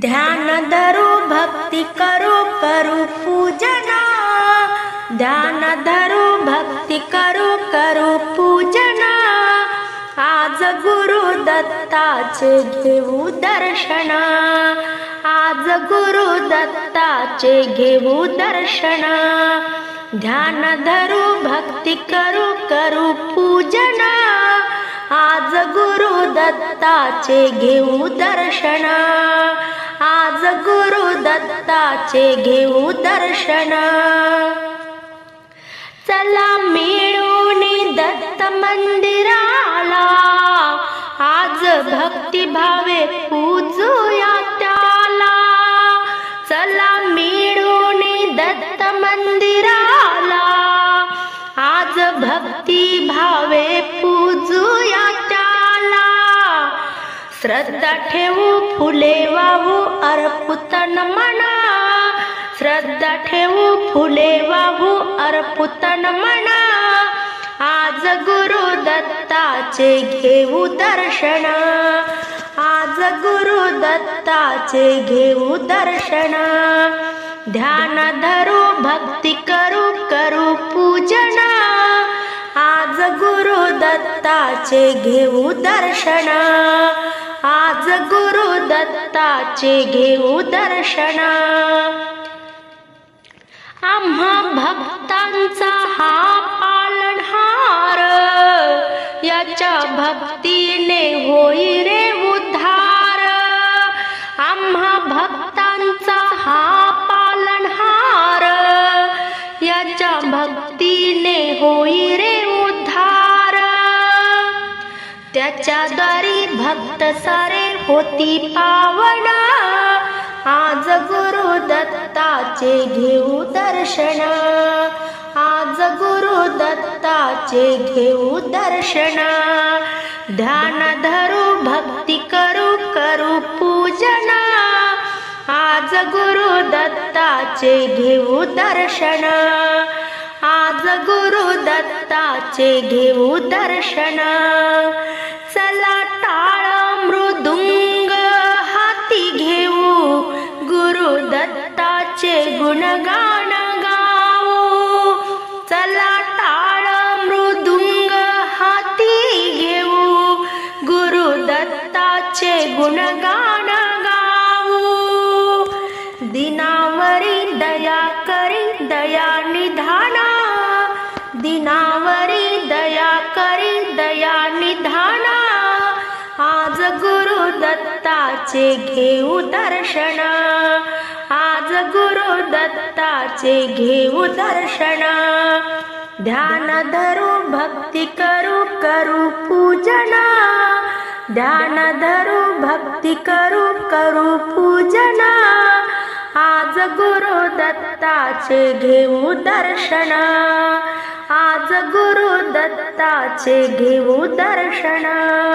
ध्यान धरू भक्ती करू करू पूजना। ध्यान धरू भक्ती करू करू पूजना। आज गुरु दत्ताचे घेऊ दर्शना। आज गुरु दत्ताचे घेऊ दर्शना। ध्यान धरू भक्ती करू करू पूजना। आज गुरु दत्ताचे घेऊ दर्शना। आज गुरु दत्ताचे घेऊ दर्शन. चला मिळून दत्त मंदिराला. आज भक्ती भावे पूजूया त्याला. चला मिळून दत्त मंदिराला. आज भक्ती भावे पूजूया श्रद्धा ठेवू फुले वाहू अर्पुतन म्हणा श्रद्धा ठेवू फुले वाहू अर्पुतन म्हणा आज गुरु दत्ताचे घेऊ दर्शन. आज गुरु दत्ताचे घेऊ दर्शन. ध्यान धरू भक्ती करू करू पूजना. आज गुरु दत्ताचे घेऊ दर्शन. आज गुरु दत्ताचे घेऊ दर्शना. आम्हा भक्तांचा हा पालनहार याच्या भक्तीने होई रे उद्धार. आम्हा भक्तांचा हा पालनहार याच्या भक्तीने होई रे त्याच्या द्वारी भक्त सारे होती पावना. आज गुरु दत्ताचे घेऊ दर्शन. आज गुरु दत्ताचे घेऊ दर्शन. ध्यान धरू भक्ती करू करू पूजना. आज गुरु दत्ताचे घेऊ दर्शन. आज गुरु दत्ताचे घेऊ दर्शन. चला टाळ मृदुंग हाती घेऊ. गुरु दत्ताचे गुणगान गाऊ. चला टाळ मृदुंग हाती घेऊ. गुरु दत्ताचे गुणगान गाऊ. दिनावरी दया करी दया निधाना. दिनावरी दया करी दया गुरु दत्ताचे घेऊ दर्शन. आज गुरु दत्ताचे घेऊ दर्शन. ध्यान धरू भक्ती करू करू पूजन. ध्यान धरू भक्ती करू करू पूजन. आज गुरु दत्ताचे घेऊ दर्शन. आज गुरु दत्ताचे घेऊ दर्शन.